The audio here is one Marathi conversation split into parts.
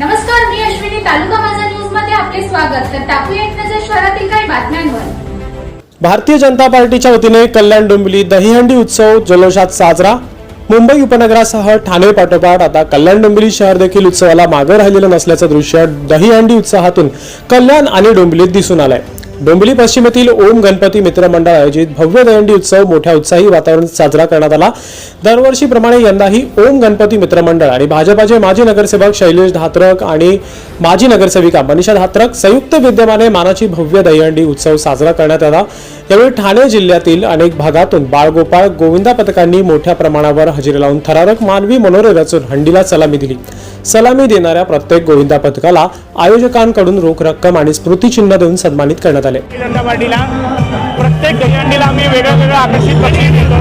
नमस्कार मी अश्विनी तालुका माझा न्यूजमध्ये आपले स्वागत. तर टाकूया एक नजर शहरातील काही बातम्यांवर. भारतीय जनता पार्टीच्या वतीने कल्याण डोंबिवली दहीहंडी उत्सव जल्लोषात साजरा. मुंबई उपनगरासह ठाणे पाठोपाठ आता कल्याण डोंबिवली शहर देखील उत्सवाला मागे राहिलेलं नसल्याचं दृश्य दहीहंडी उत्साहातून कल्याण आणि डोंबिवलीत दिसून आलंय. डोंबिवली पश्चिमेतील ओम गणपती मित्र मंडळ आयोजित भव्य दहंडी उत्सव मोठ्या उत्साही वातावरणात साजरा करण्यात आला. दरवर्षीप्रमाणे यंदाही ओम गणपती मित्र मंडळ आणि भाजपाचे माजी नगरसेवक शैलेश धात्रक आणि माजी नगरसेविका मनीषा धात्रक संयुक्त विद्यमाने मानाची भव्य दहीहंडी उत्सव साजरा करण्यात आला. यावेळी ठाणे जिल्ह्यातील अनेक भागातून बाळगोपाळ गोविंदा पथकांनी मोठ्या प्रमाणावर हजेरी लावून थरारक मानवी मनोरे रचून हंडीला सलामी दिली. सलामी देणाऱ्या प्रत्येक गोविंदा पथकाला आयोजकांकडून रोख रक्कम आणि स्मृतिचिन्ह देऊन सन्मानित करण्यात आले. जनता पार्टीला प्रत्येक दहीहंडीला आम्ही वेगळं वेगळं आकर्षित पक्षी देतो.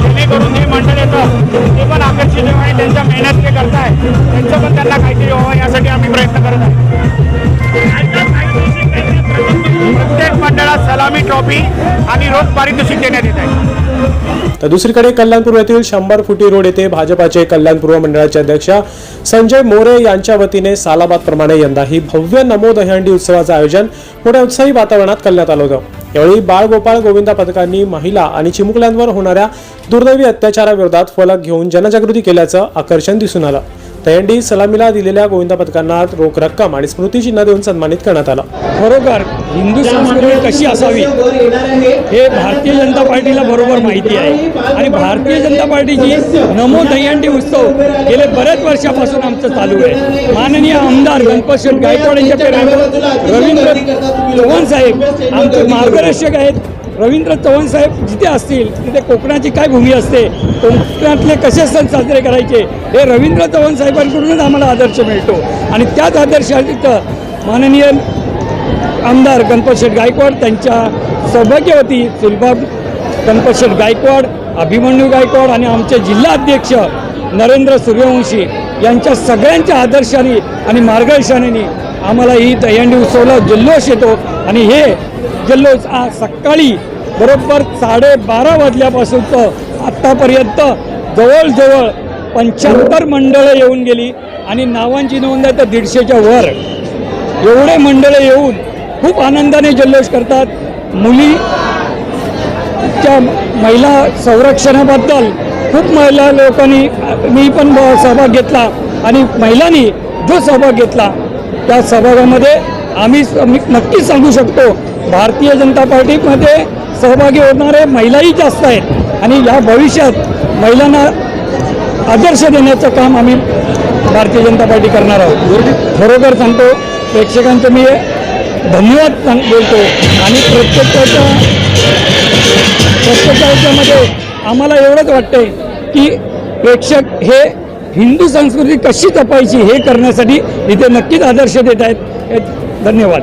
जेणेकरून जे मंडळ येतं ते पण आकर्षित आणि त्यांच्या मेहनत जे करताय त्यांचं पण त्यांना काहीतरी व्हावं यासाठी आम्ही प्रयत्न करत आहे. प्रत्येक मंडळात सलामी ट्रॉफी आणि रोख पारितोषिक देण्यात येत आहे. तर दुसरीकडे कल्याणपूर येथील शंभर फुटी रोड येथे भाजपाचे कल्याणपूर्व मंडळाचे अध्यक्ष संजय मोरे यांच्या वतीने सालाबाद प्रमाणे यंदाही भव्य नमो दहीहंडी उत्सवाचं आयोजन मोठ्या उत्साही वातावरणात करण्यात आलं होतं. यावेळी बाळगोपाळ गोविंदा पथकांनी महिला आणि चिमुकल्यांवर होणाऱ्या दुर्दैवी अत्याचाराविरोधात फलक घेऊन जनजागृती केल्याचं आकर्षण दिसून आलं. दहंडी सलामीला दिलेल्या गोविंदा पथकांना रोख रक्कम आणि स्मृतिचिन्ह देऊन सन्मानित करण्यात आलं. बरोबर हिंदू संस्कृती कशी असावी हे भारतीय जनता पार्टीला बरोबर माहिती आहे. आणि भारतीय जनता पार्टीची नमो दहीहंडी उत्सव गेले बऱ्याच वर्षापासून आमचं चालू आहे. माननीय आमदार गणपत शेठ गायकवाड यांच्या प्रेरणेवर रवींद्र चव्हाण साहेब आमचे मार्गदर्शक आहेत. रवींद्र चव्हाण साहेब जिथे असतील तिथे कोकणाची काय भूमी असते कोकणातले कसे सण साजरे करायचे हे रवींद्र चव्हाण साहेबांकडूनच आम्हाला आदर्श मिळतो. आणि त्याच आदर्शात माननीय आमदार गणपत शेठ गायकवाड त्यांच्या सौभाग्यवती सुलभा गणपत शेठ गायकवाड अभिमन्यू गायकवाड आणि आमचे जिल्हा अध्यक्ष नरेंद्र सूर्यवंशी यांच्या सगळ्यांच्या आदर्शाने आणि मार्गदर्शनाने आम्हाला ही दहीहंडी उत्सवला जल्लोष येतो. आणि हे जल्लोष आज सकाळी बरोबर साडेबारा वाजल्यापासून तर आत्तापर्यंत जवळजवळ पंच्याहत्तर मंडळं येऊन गेली आणि नावांची नोंद आहे तर दीडशेच्या वर. एवढे मंडळं येऊन खूप आनंदाने जल्लोष करतात. मुली त्या महिला संरक्षणाबद्दल खूप महिला लोकांनी मी पण सहभाग घेतला आणि महिलांनी जो सहभाग घेतला त्या सहभागामध्ये आम्ही नक्कीच सांगू शकतो भारतीय जनता पार्टीमध्ये सहभागी होणारे महिलाही जास्त आहेत आणि या भविष्यात महिलांना आदर्श देण्याचं काम आम्ही भारतीय जनता पार्टी करणार आहोत. खरोखर सांगतो प्रेक्षकांचं मी धन्यवाद सांग बोलतो आणि प्रत्येकाच्या प्रत्येकाच्यामध्ये आम्हाला एवढंच वाटतंय की प्रेक्षक हे हिंदू संस्कृती कशी जपायची हे करण्यासाठी इथे नक्कीच आदर्श देत आहेत. हे धन्यवाद.